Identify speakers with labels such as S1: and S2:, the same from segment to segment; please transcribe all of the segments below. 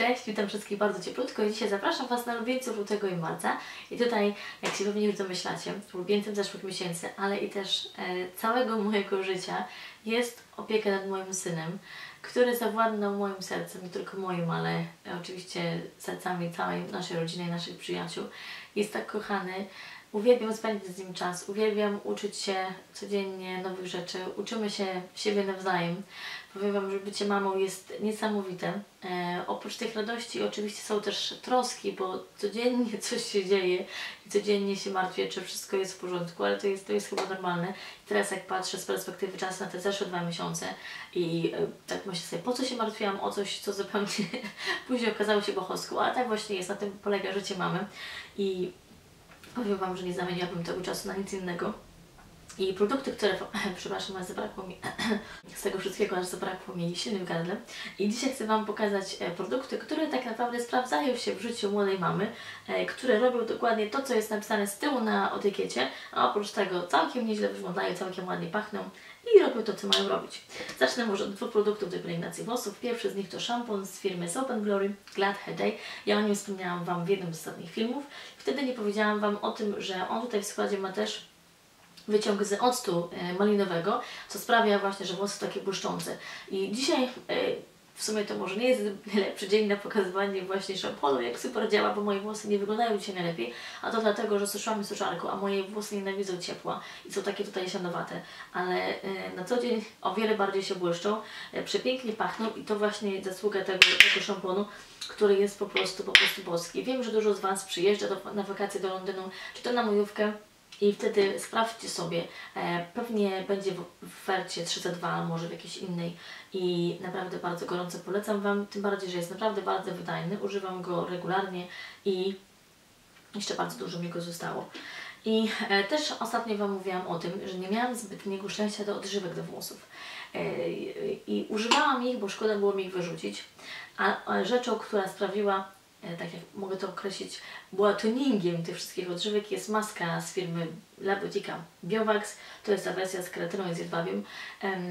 S1: Cześć, witam wszystkich bardzo cieplutko i dzisiaj zapraszam Was na ulubieńców lutego i marca. I tutaj, jak się pewnie już domyślacie, ulubieńcem zeszłych miesięcy, ale i też e, całego mojego życia jest opieka nad moim synem, który zawładnął moim sercem, nie tylko moim, ale e, oczywiście sercami całej naszej rodziny i naszych przyjaciół. Jest tak kochany. Uwielbiam spędzić z nim czas, uwielbiam uczyć się codziennie nowych rzeczy, uczymy się siebie nawzajem. Powiem Wam, że bycie mamą jest niesamowite. E, oprócz tych radości oczywiście są też troski, bo codziennie coś się dzieje i codziennie się martwię, czy wszystko jest w porządku, ale to jest, to jest chyba normalne. Teraz jak patrzę z perspektywy czasu na te zeszłe dwa miesiące i e, tak myślę sobie, po co się martwiłam o coś, co zupełnie później okazało się bohoską, ale tak właśnie jest, na tym polega życie mamy. I powiem Wam, że nie zamieniłabym tego czasu na nic innego. I produkty, które, przepraszam, ale zabrakło mi z tego wszystkiego, aż zabrakło mi silny w. I dzisiaj chcę Wam pokazać e, produkty, które tak naprawdę sprawdzają się w życiu młodej mamy, e, które robią dokładnie to, co jest napisane z tyłu na etykiecie, a oprócz tego całkiem nieźle wyglądają, całkiem ładnie pachną i robią to, co mają robić. Zacznę może od dwóch produktów do pielęgnacji włosów. Pierwszy z nich to szampon z firmy Soap Glory Glad Hair. Ja o nim wspomniałam Wam w jednym z ostatnich filmów. Wtedy nie powiedziałam Wam o tym, że on tutaj w składzie ma też wyciąg z octu e, malinowego, co sprawia właśnie, że włosy są takie błyszczące. I dzisiaj e, w sumie to może nie jest najlepszy dzień na pokazywanie właśnie szamponu, jak super działa, bo moje włosy nie wyglądają dzisiaj najlepiej, a to dlatego, że suszyłam suszarką, a moje włosy nienawidzą ciepła i są takie tutaj sianowate, ale e, na co dzień o wiele bardziej się błyszczą, przepięknie pachną i to właśnie zasługa tego, tego szamponu, który jest po prostu, po prostu boski. Wiem, że dużo z Was przyjeżdża do, na wakacje do Londynu, czy to na majówkę, i wtedy sprawdźcie sobie, e, pewnie będzie w ofercie 3 za 2, może w jakiejś innej i naprawdę bardzo gorąco polecam Wam, tym bardziej, że jest naprawdę bardzo wydajny, używam go regularnie i jeszcze bardzo dużo mi go zostało. I e, też ostatnio Wam mówiłam o tym, że nie miałam zbytniego szczęścia do odżywek do włosów. E, I używałam ich, bo szkoda było mi ich wyrzucić, a rzeczą, która sprawiła tak jak mogę to określić, była tuningiem tych wszystkich odżywek, jest maska z firmy Labotica Biovax. To jest ta wersja z kreatyną i z jedwabiem.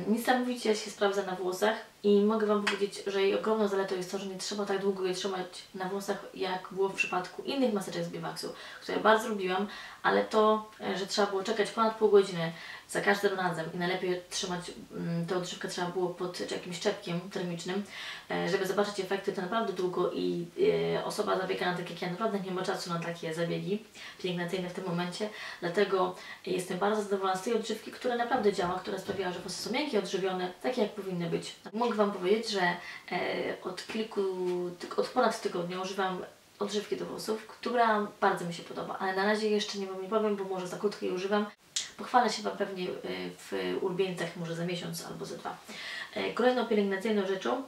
S1: Niesamowicie się sprawdza na włosach i mogę Wam powiedzieć, że jej ogromną zaletą jest to, że nie trzeba tak długo jej trzymać na włosach, jak było w przypadku innych maseczek z Biovaxu, które bardzo lubiłam, ale to, e, że trzeba było czekać ponad pół godziny za każdym razem i najlepiej trzymać mm, tę odżywkę trzeba było pod jakimś czepkiem termicznym, e, żeby zobaczyć efekty, to naprawdę długo i e, osoba zabiegana tak jak ja naprawdę nie ma czasu na takie zabiegi pielęgnacyjne w tym momencie, dlatego jestem bardzo zadowolona z tej odżywki, która naprawdę działa, która sprawiła, że włosy są miękkie, odżywione, takie jak powinny być. Mogę Wam powiedzieć, że e, od kilku, od ponad tygodnia używam odżywki do włosów, która bardzo mi się podoba, ale na razie jeszcze nie Wam nie powiem, bo może za krótko jej używam. Pochwalę się Wam pewnie e, w ulubieńcach może za miesiąc albo za dwa. E, kolejną pielęgnacyjną rzeczą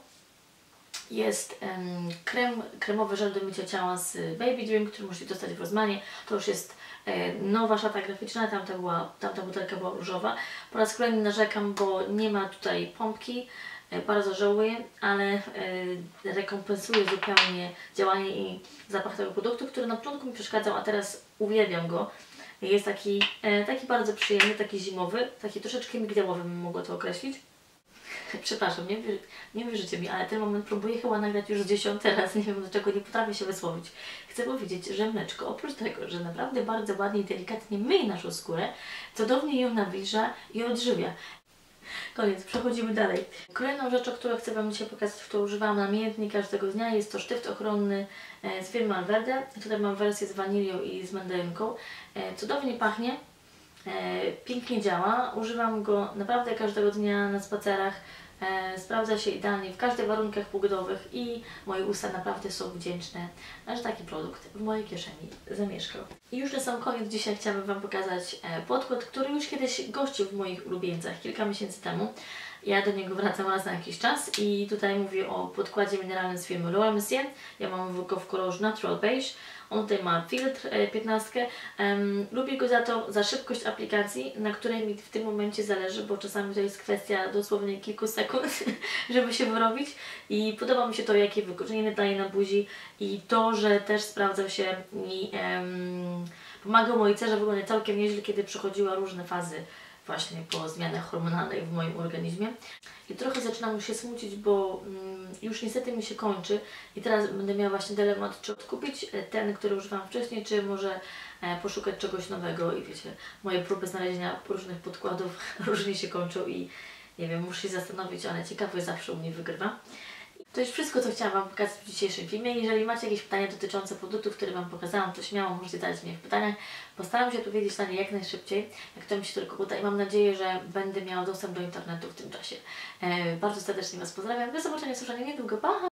S1: jest krem, kremowy żel do mycia ciała z Baby Dream, który możecie dostać w Rozmanie. To już jest e, nowa szata graficzna, tamta, była, tamta butelka była różowa. Po raz kolejny narzekam, bo nie ma tutaj pompki. E, bardzo żałuję, ale e, rekompensuje zupełnie działanie i zapach tego produktu, który na początku mi przeszkadzał, a teraz uwielbiam go. Jest taki, taki bardzo przyjemny, taki zimowy, taki troszeczkę migdałowy bym mogła to określić. Przepraszam, nie, nie wierzycie mi, ale ten moment próbuję chyba nagrać już dziesiąty raz, nie wiem dlaczego nie potrafię się wysłowić. Chcę powiedzieć, że mleczko, oprócz tego, że naprawdę bardzo ładnie i delikatnie myje naszą skórę, cudownie ją nawilża i odżywia. Koniec, przechodzimy dalej. Kolejną rzeczą, którą chcę Wam dzisiaj pokazać, którą używam namiętnie każdego dnia, jest to sztyft ochronny e, z firmy Alverde. Tutaj mam wersję z wanilią i z mandarynką. E, cudownie pachnie, pięknie działa. Używam go naprawdę każdego dnia na spacerach. E, sprawdza się idealnie w każdych warunkach pogodowych i moje usta naprawdę są wdzięczne, że taki produkt w mojej kieszeni zamieszkał. I już na sam koniec dzisiaj chciałabym Wam pokazać e, podkład, który już kiedyś gościł w moich ulubieńcach kilka miesięcy temu. Ja do niego wracam raz na jakiś czas i tutaj mówię o podkładzie mineralnym z firmy Laura Mercier. Ja mam go w kolorze Natural Beige. On tutaj ma filtr 15. Um, lubię go za to, za szybkość aplikacji, na której mi w tym momencie zależy, bo czasami to jest kwestia dosłownie kilku sekund, żeby się wyrobić. I podoba mi się to, jakie wykorzenienie daje na buzi i to, że też sprawdzał się i um, pomagał mojej cerze. Wyglądać całkiem nieźle, kiedy przechodziła różne fazy właśnie po zmianach hormonalnych w moim organizmie. I trochę zaczynam się smucić, bo mm, już niestety mi się kończy. I teraz będę miała właśnie dylemat, czy odkupić e, ten, który używałam wcześniej, czy może e, poszukać czegoś nowego. I wiecie, moje próby znalezienia różnych podkładów różnie się kończą i nie wiem, muszę się zastanowić, ale ciekawość zawsze u mnie wygrywa. To już wszystko, co chciałam Wam pokazać w dzisiejszym filmie. Jeżeli macie jakieś pytania dotyczące produktów, które Wam pokazałam, to śmiało możecie zadać mi w pytaniach. Postaram się odpowiedzieć na nie jak najszybciej, jak to mi się tylko uda i mam nadzieję, że będę miała dostęp do internetu w tym czasie. E, bardzo serdecznie Was pozdrawiam. Do zobaczenia, słyszenia niedługo. Pa!